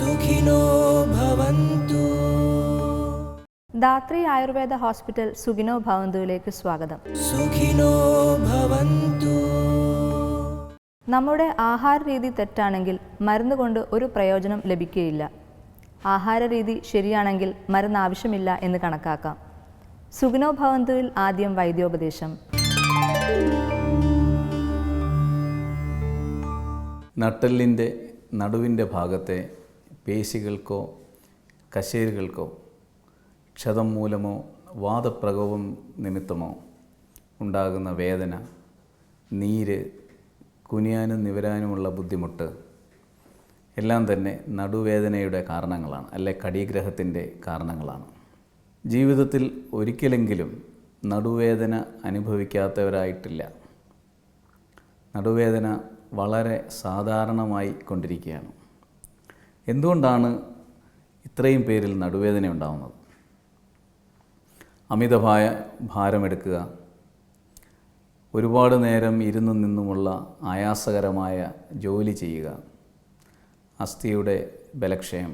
സുഖിനോ ഭവന്തു. ആയുർവേദ ഹോസ്പിറ്റൽ സുഖിനോ ഭവന്തുവിലേക്ക് സ്വാഗതം. സുഖിനോ ഭവന്തു. നമ്മുടെ ആഹാര രീതി തെറ്റാണെങ്കിൽ മരുന്ന് കൊണ്ട് ഒരു പ്രയോജനം ലഭിക്കുകയില്ല. ആഹാര രീതി ശരിയാണെങ്കിൽ മരുന്ന് ആവശ്യമില്ല എന്ന് കണക്കാക്കാം. സുഖിനോ ഭവന്തുവിൽ ആദ്യം വൈദ്യോപദേശം. നട്ടെല്ലിന്റെ നടുവിന്റെ ഭാഗത്തെ പേശികൾക്കോ കശേരുകൾക്കോ ക്ഷതം മൂലമോ വാദപ്രകോപം നിമിത്തമോ ഉണ്ടാകുന്ന വേദന നീര് കുനിയാനും നിവരാനുമുള്ള ബുദ്ധിമുട്ട് എല്ലാം തന്നെ നടുവേദനയുടെ കാരണങ്ങളാണ് അല്ലെ കടീഗ്രഹത്തിന്റെ കാരണങ്ങളാണ്. ജീവിതത്തിൽ ഒരിക്കലെങ്കിലും നടുവേദന അനുഭവിക്കാത്തവരായിട്ടില്ല. നടുവേദന വളരെ സാധാരണമായി കൊണ്ടിരിക്കുകയാണ്. എന്തുകൊണ്ടാണ് ഇത്രയും പേരിൽ നടുവേദന ഉണ്ടാകുന്നത് അമിതമായ ഭാരമെടുക്കുക ഒരുപാട് നേരം ഇരുന്നു നിന്നുമുള്ള ആയാസകരമായ ജോലി ചെയ്യുക അസ്ഥിയുടെ ബലക്ഷയം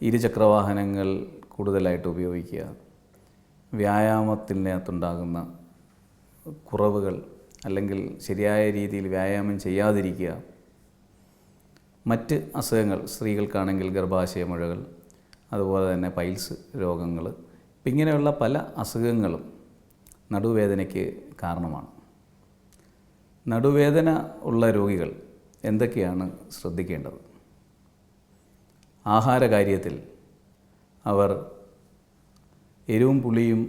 ഇരുചക്രവാഹനങ്ങൾ കൂടുതലായിട്ട് ഉപയോഗിക്കുക വ്യായാമത്തിനകത്തുണ്ടാകുന്ന കുറവുകൾ അല്ലെങ്കിൽ ശരിയായ രീതിയിൽ വ്യായാമം ചെയ്യാതിരിക്കുക മറ്റ് അസുഖങ്ങൾ സ്ത്രീകൾക്കാണെങ്കിൽ ഗർഭാശയ മുഴകൾ അതുപോലെ തന്നെ പൈൽസ് രോഗങ്ങൾ ഇങ്ങനെയുള്ള പല അസുഖങ്ങളും നടുവേദനയ്ക്ക് കാരണമാണ്. നടുവേദന ഉള്ള രോഗികൾ എന്തൊക്കെയാണ് ശ്രദ്ധിക്കേണ്ടത്? ആഹാര കാര്യത്തിൽ അവർ എരിവും പുളിയും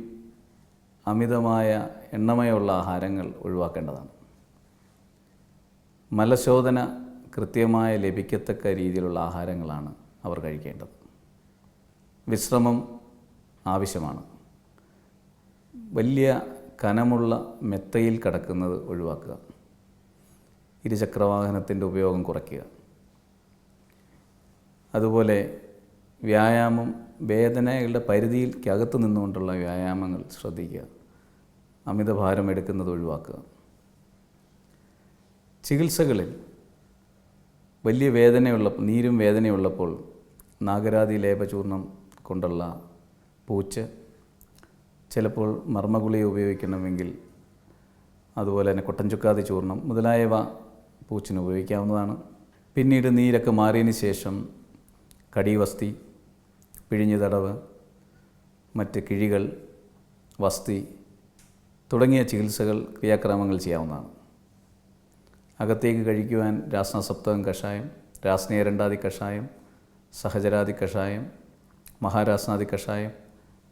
അമിതമായ എണ്ണമയമുള്ള ആഹാരങ്ങൾ ഒഴിവാക്കേണ്ടതാണ്. മലശോധന കൃത്യമായി ലഭിക്കത്തക്ക രീതിയിലുള്ള ആഹാരങ്ങളാണ് അവർ കഴിക്കേണ്ടത്. വിശ്രമം ആവശ്യമാണ്. വലിയ കനമുള്ള മെത്തയിൽ കിടക്കുന്നത് ഒഴിവാക്കുക. ഇരുചക്രവാഹനത്തിന്റെ ഉപയോഗം കുറയ്ക്കുക. അതുപോലെ വ്യായാമം വേദനകളുടെ പരിധിയിൽക്കകത്ത് നിന്നുകൊണ്ടുള്ള വ്യായാമങ്ങൾ ശ്രദ്ധിക്കുക. അമിതഭാരം എടുക്കുന്നത് ഒഴിവാക്കുക. ചികിത്സകളിൽ വലിയ വേദനയുള്ള നീരും വേദനയുള്ളപ്പോൾ നാഗരാതി ലേപചൂർണം കൊണ്ടുള്ള പൂച്ച് ചിലപ്പോൾ മർമ്മഗുളിക ഉപയോഗിക്കണമെങ്കിൽ അതുപോലെ തന്നെ കൊട്ടൻചുക്കാതി ചൂർണം മുതലായവ പൂച്ചിന് ഉപയോഗിക്കാവുന്നതാണ്. പിന്നീട് നീരൊക്കെ മാറിയതിന് ശേഷം കടിവസ്തി പിഴിഞ്ഞു തടവ് മറ്റ് കിഴികൾ വസ്തി തുടങ്ങിയ ചികിത്സകൾ ക്രിയാക്രമങ്ങൾ ചെയ്യാവുന്നതാണ്. അകത്തേക്ക് കഴിക്കുവാൻ രാസനസപ്തകം കഷായം രാസനേരണ്ടാതി കഷായം സഹചരാതി കഷായം മഹാരാസനാദി കഷായം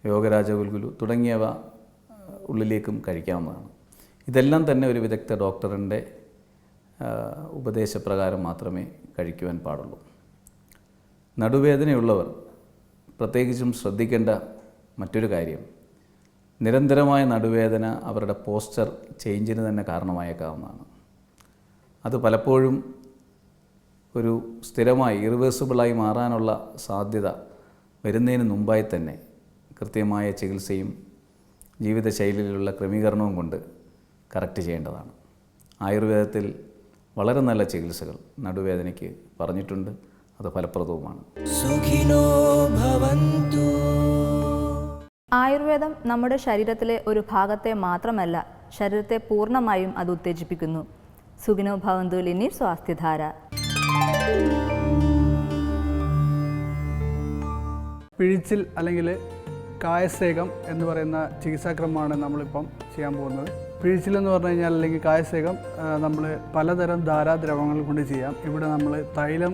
യോഗരാജഗുൽഗുലു തുടങ്ങിയവ ഉള്ളിലേക്കും കഴിക്കാവുന്നതാണ്. ഇതെല്ലാം തന്നെ ഒരു വിദഗ്ധ ഡോക്ടറിന്റെ ഉപദേശപ്രകാരം മാത്രമേ കഴിക്കുവാൻ പാടുള്ളൂ. നടുവേദനയുള്ളവർ പ്രത്യേകിച്ചും ശ്രദ്ധിക്കേണ്ട മറ്റൊരു കാര്യം നിരന്തരമായ നടുവേദന അവരുടെ പോസ്റ്റർ ചേഞ്ചിന് തന്നെ കാരണമായേക്കാവുന്നതാണ്. അത് പലപ്പോഴും ഒരു സ്ഥിരമായി ഇറിവേഴ്സിബിളായി മാറാനുള്ള സാധ്യത വരുന്നതിന് മുമ്പായി തന്നെ കൃത്യമായ ചികിത്സയും ജീവിതശൈലിയിലുള്ള ക്രമീകരണവും കൊണ്ട് കറക്റ്റ് ചെയ്യേണ്ടതാണ്. ആയുർവേദത്തിൽ വളരെ നല്ല ചികിത്സകൾ നടുവേദനയ്ക്ക് പറഞ്ഞിട്ടുണ്ട്. അത് ഫലപ്രദവുമാണ്. ആയുർവേദം നമ്മുടെ ശരീരത്തിലെ ഒരു ഭാഗത്തെ മാത്രമല്ല ശരീരത്തെ പൂർണമായും അത് ഉത്തേജിപ്പിക്കുന്നു. സുഗിനോ ഭവന്തുലിനി സ്വാസ്ഥ്യധാര. പിഴിച്ചിൽ അല്ലെങ്കിൽ കായസേകം എന്ന് പറയുന്ന ചികിത്സാക്രമമാണ് നമ്മളിപ്പം ചെയ്യാൻ പോകുന്നത്. പിഴിച്ചിൽ എന്ന് പറഞ്ഞു കഴിഞ്ഞാൽ അല്ലെങ്കിൽ കായസേകം നമ്മൾ പലതരം ധാരാദ്രവങ്ങൾ കൊണ്ട് ചെയ്യാം. ഇവിടെ നമ്മൾ തൈലം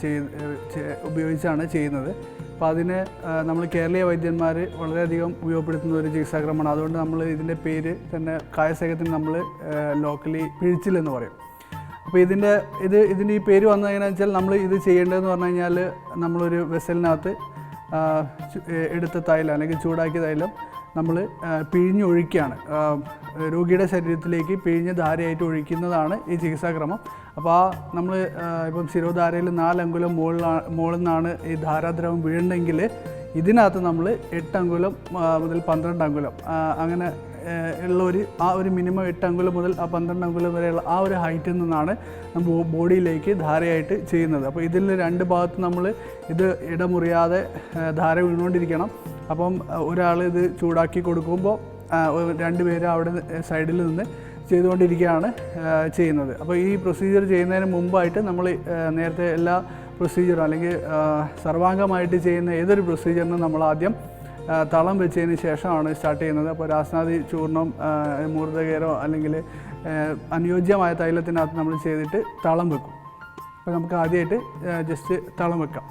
ചെയ് ഉപയോഗിച്ചാണ് ചെയ്യുന്നത്. അപ്പോൾ അതിന് നമ്മൾ കേരളീയ വൈദ്യന്മാർ വളരെയധികം ഉപയോഗപ്പെടുത്തുന്ന ഒരു ചികിത്സാക്രമമാണ്. അതുകൊണ്ട് നമ്മൾ ഇതിന്റെ പേര് തന്നെ കായസേകത്തിന് നമ്മൾ ലോക്കലി പിഴിച്ചിൽ എന്ന് പറയും. അപ്പോൾ ഇതിന്റെ ഇത് ഇതിന്റെ ഈ പേര് വന്നത് എങ്ങനെയാണെന്ന് വെച്ചാൽ നമ്മൾ ഇത് ചെയ്യേണ്ടതെന്ന് പറഞ്ഞു കഴിഞ്ഞാൽ നമ്മളൊരു വെസലിനകത്ത് എടുത്ത തൈലം അല്ലെങ്കിൽ ചൂടാക്കിയ തൈലം നമ്മൾ പിഴിഞ്ഞൊഴിക്കുകയാണ് രോഗിയുടെ ശരീരത്തിലേക്ക് പിഴിഞ്ഞ ധാരയായിട്ട് ഒഴിക്കുന്നതാണ് ഈ ചികിത്സാക്രമം. അപ്പോൾ ആ നമ്മൾ ഇപ്പം ശിരോധാരയിൽ നാലങ്കുലം മുകളിലാണ് മുകളിൽ നിന്നാണ് ഈ ധാരാദ്രവം വീഴണമെങ്കിൽ ഇതിനകത്ത് നമ്മൾ എട്ട് അങ്കുലം മുതൽ പന്ത്രണ്ട് അങ്കുലം അങ്ങനെ ഉള്ള ഒരു ആ ഒരു മിനിമം എട്ട് അങ്കുലം മുതൽ ആ പന്ത്രണ്ട് അങ്കുലം വരെയുള്ള ആ ഒരു ഹൈറ്റിൽ നിന്നാണ് നമ്മൾ ബോഡിയിലേക്ക് ധാരയായിട്ട് ചെയ്യുന്നത്. അപ്പോൾ ഇതിൽ രണ്ട് ഭാഗത്ത് നമ്മൾ ഇത് ഇടമുറിയാതെ ധാര വീണുകൊണ്ടിരിക്കണം. അപ്പം ഒരാൾ ഇത് ചൂടാക്കി കൊടുക്കുമ്പോൾ രണ്ട് പേര് അവിടെ സൈഡിൽ നിന്ന് ചെയ്തുകൊണ്ടിരിക്കുകയാണ് ചെയ്യുന്നത്. അപ്പോൾ ഈ പ്രൊസീജിയർ ചെയ്യുന്നതിന് മുമ്പായിട്ട് നമ്മൾ നേരത്തെ എല്ലാ പ്രൊസീജിയറും അല്ലെങ്കിൽ സർവാംഗമായിട്ട് ചെയ്യുന്ന ഏതൊരു പ്രൊസീജിയറിനും നമ്മൾ ആദ്യം തളം വെച്ചതിന് ശേഷമാണ് സ്റ്റാർട്ട് ചെയ്യുന്നത്. അപ്പോൾ രാസനാദി ചൂർണം മൂർദ്ധകേരോ അല്ലെങ്കിൽ അനുയോജ്യമായ തൈലത്തിനകത്ത് നമ്മൾ ചെയ്തിട്ട് തളം വെക്കും. അപ്പോൾ നമുക്ക് ആദ്യമായിട്ട് ജസ്റ്റ് തളം വെക്കാം.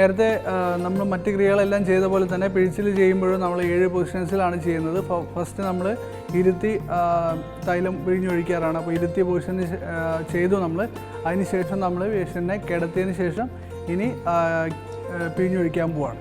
നേരത്തെ നമ്മൾ മറ്റ് ക്രിയകളെല്ലാം ചെയ്ത പോലെ തന്നെ പിഴിച്ചിൽ ചെയ്യുമ്പോഴും നമ്മൾ ഏഴ് പൊസിഷൻസിലാണ് ചെയ്യുന്നത്. ഫസ്റ്റ് നമ്മൾ ഇരുത്തി തൈലം പിഴിഞ്ഞൊഴിക്കാറാണ് അപ്പോൾ ഇരുത്തിയ പൊസിഷന് ചെയ്തു നമ്മൾ. അതിന് ശേഷം നമ്മൾ പേഷ്യന്റിനെ കിടത്തിയതിന് ശേഷം ഇനി പിഴിഞ്ഞൊഴിക്കാൻ പോവാണ്.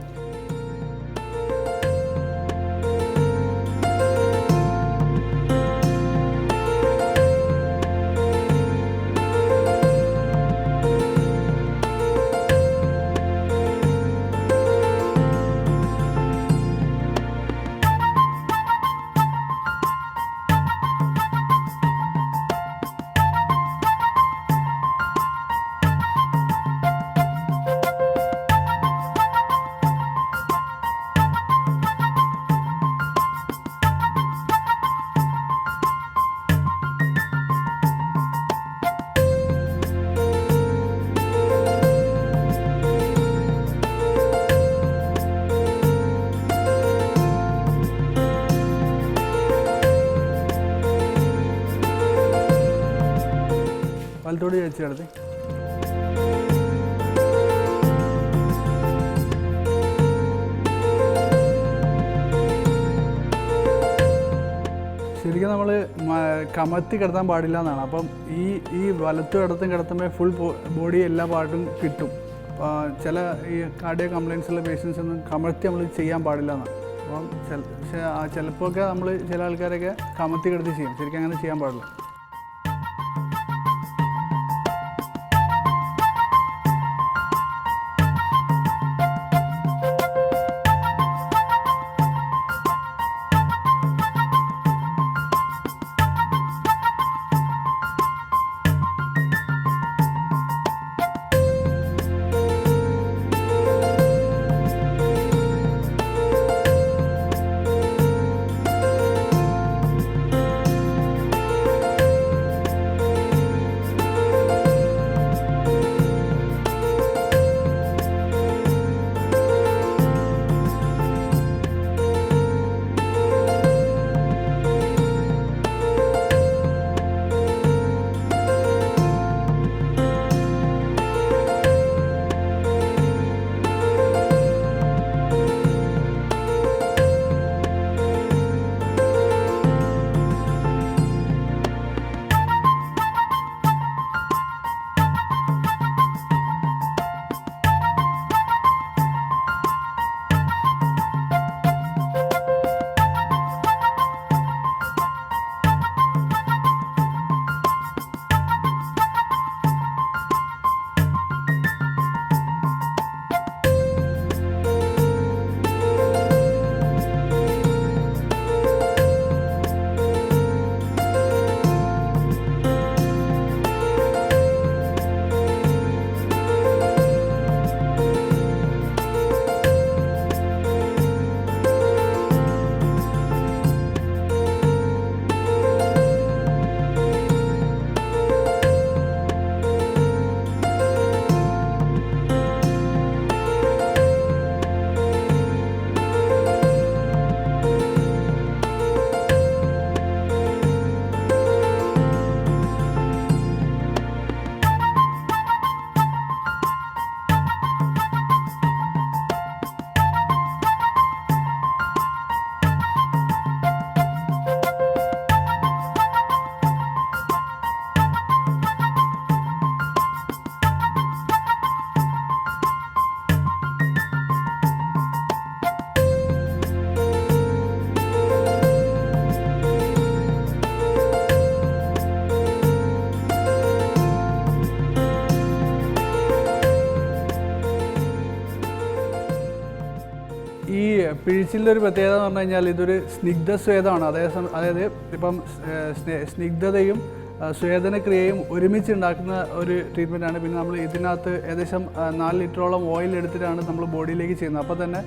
കിടത്തി ശരിക്കും നമ്മൾ കമത്തി കിടത്താൻ പാടില്ല എന്നാണ് അപ്പം ഈ ഈ വലത്തും ഇടത്തും കിടത്തുമ്പോൾ ഫുൾ ബോഡി എല്ലാ പാർട്ടും കിട്ടും. ചില ഈ കാർഡിയോ കംപ്ലയിൻസ് ഉള്ള പേഷ്യൻസ് ഒന്നും കമഴ്ത്തി നമ്മൾ ചെയ്യാൻ പാടില്ല എന്നാണ് അപ്പം ചില ചിലപ്പോൾ ഒക്കെ നമ്മൾ ചില ആൾക്കാരൊക്കെ കമത്തി കിടത്തി ചെയ്യും. ശരിക്കും അങ്ങനെ ചെയ്യാൻ പാടില്ല. പിഴിച്ചിലിന്റെ ഒരു പ്രത്യേകത എന്ന് പറഞ്ഞു കഴിഞ്ഞാൽ ഇതൊരു സ്നിഗ്ധ സ്വേദമാണ് സം- അതായത് ഇപ്പം സ്നിഗ്ധതയും സ്വേദനക്രിയയും ഒരുമിച്ച് ഉണ്ടാക്കുന്ന ഒരു ട്രീറ്റ്മെന്റാണ്. പിന്നെ നമ്മൾ ഇതിനകത്ത് ഏകദേശം നാല് ലിറ്ററോളം ഓയിൽ എടുത്തിട്ടാണ് നമ്മൾ ബോഡിയിലേക്ക് ചെയ്യുന്നത്. അപ്പോൾ തന്നെ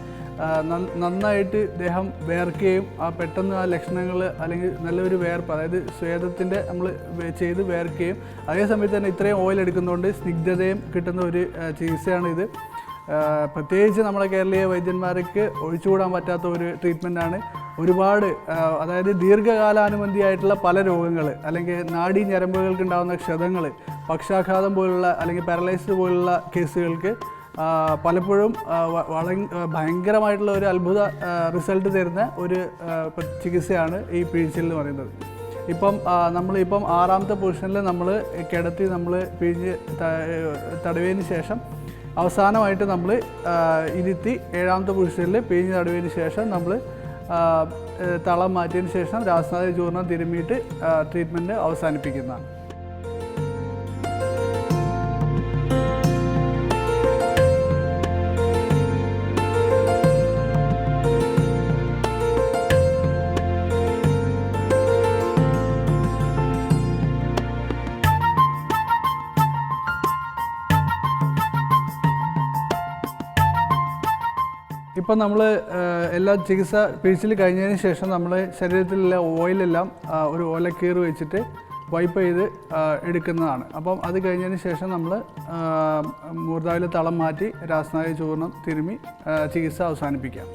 നന്നായിട്ട് ദേഹം വേർക്കുകയും ആ പെട്ടെന്ന് ആ ലക്ഷണങ്ങൾ അല്ലെങ്കിൽ നല്ലൊരു വേർപ്പ് അതായത് സ്വേദത്തിന്റെ നമ്മൾ ചെയ്ത് വേർക്കുകയും അതേ സമയത്ത് തന്നെ ഇത്രയും ഓയിൽ എടുക്കുന്നതുകൊണ്ട് സ്നിഗ്ധതയും കിട്ടുന്ന ഒരു ചികിത്സയാണ് ഇത് പ്രത്യേകിച്ച് നമ്മുടെ കേരളീയ വൈദ്യന്മാർക്ക് ഒഴിച്ചുകൂടാൻ പറ്റാത്ത ഒരു ട്രീറ്റ്മെന്റാണ് ഒരുപാട് അതായത് ദീർഘകാലാനുബന്ധിയായിട്ടുള്ള പല രോഗങ്ങൾ അല്ലെങ്കിൽ നാഡി ഞരമ്പുകൾക്ക് ഉണ്ടാകുന്ന ക്ഷതങ്ങൾ പക്ഷാഘാതം പോലുള്ള അല്ലെങ്കിൽ പാരലൈസ് പോലുള്ള കേസുകൾക്ക് പലപ്പോഴും വള- ഭയങ്കരമായിട്ടുള്ള ഒരു അത്ഭുത റിസൾട്ട് തരുന്ന ഒരു ചികിത്സയാണ് ഈ പിഴിച്ചിൽ എന്ന് പറയുന്നത്. ഇപ്പം നമ്മളിപ്പം ആറാമത്തെ പൊസിഷനിൽ നമ്മൾ കിടത്തി നമ്മൾ പിഴിഞ്ഞ് തടവിയതിന് ശേഷം അവസാനമായിട്ട് നമ്മൾ ഇരുത്തി ഏഴാമത്തെ പുരുഷനിൽ പിഴിഞ്ഞ് തടവിയതിന് ശേഷം നമ്മൾ തളം മാറ്റിയതിന് ശേഷം രാസനാഥ ചൂർണം തിരുമ്മിയിട്ട് ട്രീറ്റ്മെന്റ് അവസാനിപ്പിക്കുന്നതാണ്. ഇപ്പം നമ്മൾ എല്ലാ ചികിത്സ പിഴിച്ചിൽ കഴിഞ്ഞതിന് ശേഷം നമ്മൾ ശരീരത്തിലുള്ള ഓയിലെല്ലാം ഒരു ഒരു ഓലക്കീറ് വെച്ചിട്ട് വൈപ്പ് ചെയ്ത് എടുക്കുന്നതാണ്. അപ്പം അത് കഴിഞ്ഞതിന് ശേഷം നമ്മൾ മൂർധാവിലെ തളം മാറ്റി രാസനായ ചൂർണം തിരുമ്മി ചികിത്സ അവസാനിപ്പിക്കാം.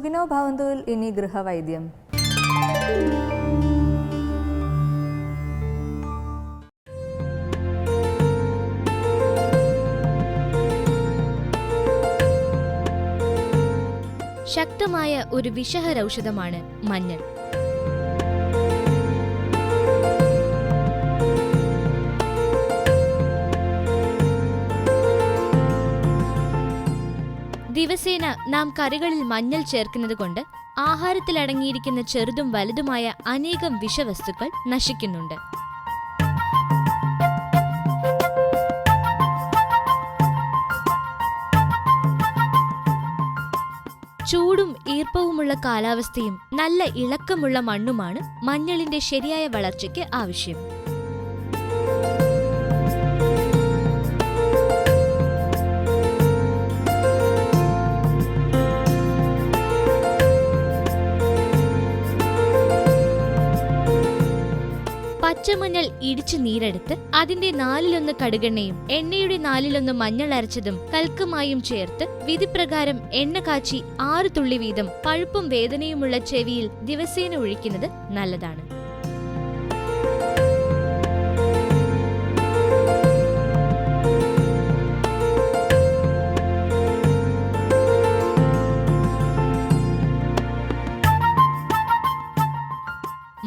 സുഖിനോ ഭവന്തുവിൽ ഇനി ഗൃഹവൈദ്യം. ശക്തമായ ഒരു വിഷഹരൌഷധമാണ് മഞ്ഞൾ. ദിവസേന നാം കറികളിൽ മഞ്ഞൾ ചേർക്കുന്നത് കൊണ്ട് ആഹാരത്തിൽ അടങ്ങിയിരിക്കുന്ന ചെറുതും വലുതുമായ അനേകം വിഷവസ്തുക്കൾ നശിക്കുന്നുണ്ട്. ചൂടും ഈർപ്പവുമുള്ള കാലാവസ്ഥയും നല്ല ഇളക്കമുള്ള മണ്ണുമാണ് മഞ്ഞളിന്റെ ശരിയായ വളർച്ചയ്ക്ക് ആവശ്യം. പച്ചമഞ്ഞൾ ഇടിച്ചു നീരെടുത്ത് അതിന്റെ നാലിലൊന്ന് കടുകെണ്ണയും എണ്ണയുടെ നാലിലൊന്ന് മഞ്ഞൾ അരച്ചതും കൽക്കുമായും ചേർത്ത് വിധിപ്രകാരം എണ്ണ കാച്ചി ആറ് തുള്ളി വീതം പഴുപ്പും വേദനയുമുള്ള ചെവിയിൽ ദിവസേന ഒഴിക്കുന്നത് നല്ലതാണ്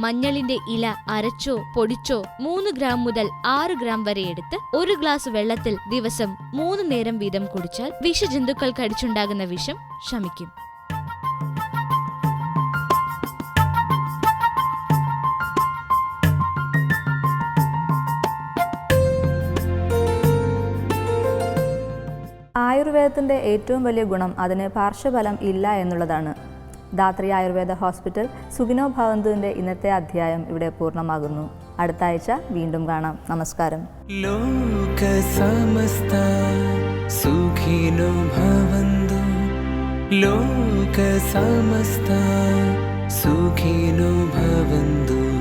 മഞ്ഞളിന്റെ ഇല അരച്ചോ പൊടിച്ചോ മൂന്ന് ഗ്രാം മുതൽ ആറ് ഗ്രാം വരെ എടുത്ത് ഒരു ഗ്ലാസ് വെള്ളത്തിൽ ദിവസം മൂന്ന് നേരം വീതം കുടിച്ചാൽ വിഷജന്തുക്കൾ കടിച്ചുണ്ടാകുന്ന വിഷം ശമിക്കും. ആയുർവേദത്തിന്റെ ഏറ്റവും വലിയ ഗുണം അതിന് പാർശ്വഫലം ഇല്ല എന്നുള്ളതാണ്. ധാത്രി ആയുർവേദ ഹോസ്പിറ്റൽ സുഖിനോ ഭവന്തുവിന്റെ ഇന്നത്തെ അധ്യായം ഇവിടെ പൂർണമാകുന്നു. അടുത്ത ആഴ്ച വീണ്ടും കാണാം. നമസ്കാരം. ലോക സമസ്ത സുഖിനോ ഭവന്തു. ലോക സമസ്ത സുഖിനോ ഭവന്തു.